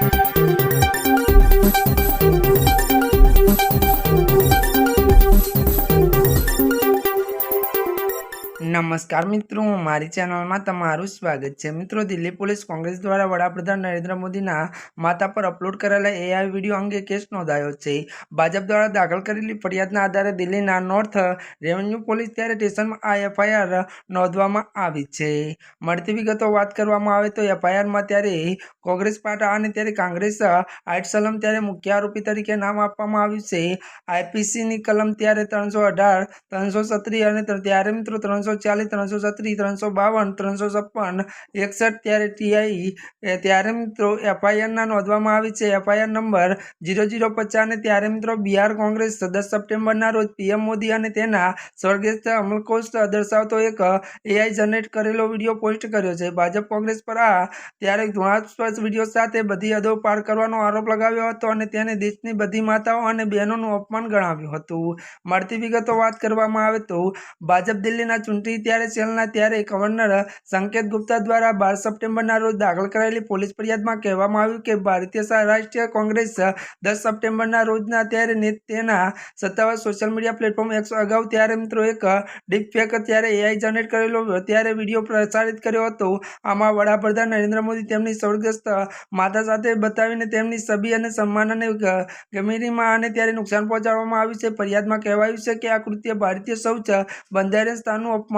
Thank you. નમસ્કાર મિત્રો, મારી ચેનલમાં તમારું સ્વાગત છે. મિત્રો, દિલ્હી પોલીસ કોંગ્રેસ દ્વારા વડાપ્રધાન નરેન્દ્ર મોદીના માતા પર અપલોડ કરેલા એઆઈ વીડિયો અંગે કેસ નોંધાયો છે. ભાજપ દ્વારા દાખલ કરેલી ફરિયાદના આધારે દિલ્હીના નોર્થ રેવન્યુ પોલીસ ત્યારે સ્ટેશનમાં આ એફઆઈઆર નોંધવામાં આવી છે. મળતી વિગતો વાત કરવામાં આવે તો એફઆઈઆરમાં ત્યારે કોંગ્રેસ પાટા અને ત્યારે કોંગ્રેસ આઇટસલમ ત્યારે મુખ્ય આરોપી તરીકે નામ આપવામાં આવ્યું છે. આઈપીસીની કલમ ત્યારે ત્રણસો અઢાર, ત્રણસો સત્રી અને ત્યારે મિત્રો ત્રણસો ચાલીસ, ત્રણસો છત્રીસ, ત્રણસો બાવન, ત્રણસો છપ્પન, એકસઠ ત્યારે ટીઆઈ ત્યારે મિત્રો એફઆઈઆરના નોંધવામાં આવી છે. એફઆઈઆર નંબર જીરો જીરો પચાસ અને ત્યારે મિત્રો બિહાર કોંગ્રેસ દસ સપ્ટેમ્બરના રોજ પીએમ મોદી અને તેના સ્વર્ગસ્થ અમલકોશ દર્શાવતો એક એઆઈ જનરેટ કરેલો વીડિયો પોસ્ટ કર્યો છે. ભાજપ કોંગ્રેસ પર આ ત્યારે ઘૃણાસ્પદ વીડિયો સાથે બધી હદો પાર કરવાનો આરોપ લગાવ્યો હતો અને તેને દેશની બધી માતાઓ અને બહેનોનું અપમાન ગણાવ્યું હતું. મળતી વિગતો વાત કરવામાં આવે તો ભાજપ દિલ્હીના ચૂંટણી ત્યારે સેલના ત્યારે ગવર્નર સંકેત ગુપ્તા દ્વારા બાર સપ્ટેમ્બરના રોજ દાખલ કરાયેલી પોલીસ ફરિયાદમાં કહેવામાં આવ્યું કે ભારતીય રાષ્ટ્રીય કોંગ્રેસ દસ સપ્ટેમ્બરના રોજના ત્યારે તેના સત્તાવાર સોશિયલ મીડિયા પ્લેટફોર્મ એકસો અગાઉ ત્યારે મિત્રો એક ડીપફેક ત્યારે એઆઈ જનરેટ કરેલો ત્યારે વીડિયો પ્રસારિત કર્યો હતો. આમાં વડાપ્રધાન નરેન્દ્ર મોદી તેમની સ્વર્ગસ્થ માતા સાથે બતાવીને તેમની છબી અને સન્માન અને ગમીરીમાં અને ત્યારે નુકસાન પહોંચાડવામાં આવ્યું છે. ફરિયાદમાં કહેવાયું છે કે આ કૃત્ય ભારતીય શૌચ બંધારણ સ્થાનનું અપમાન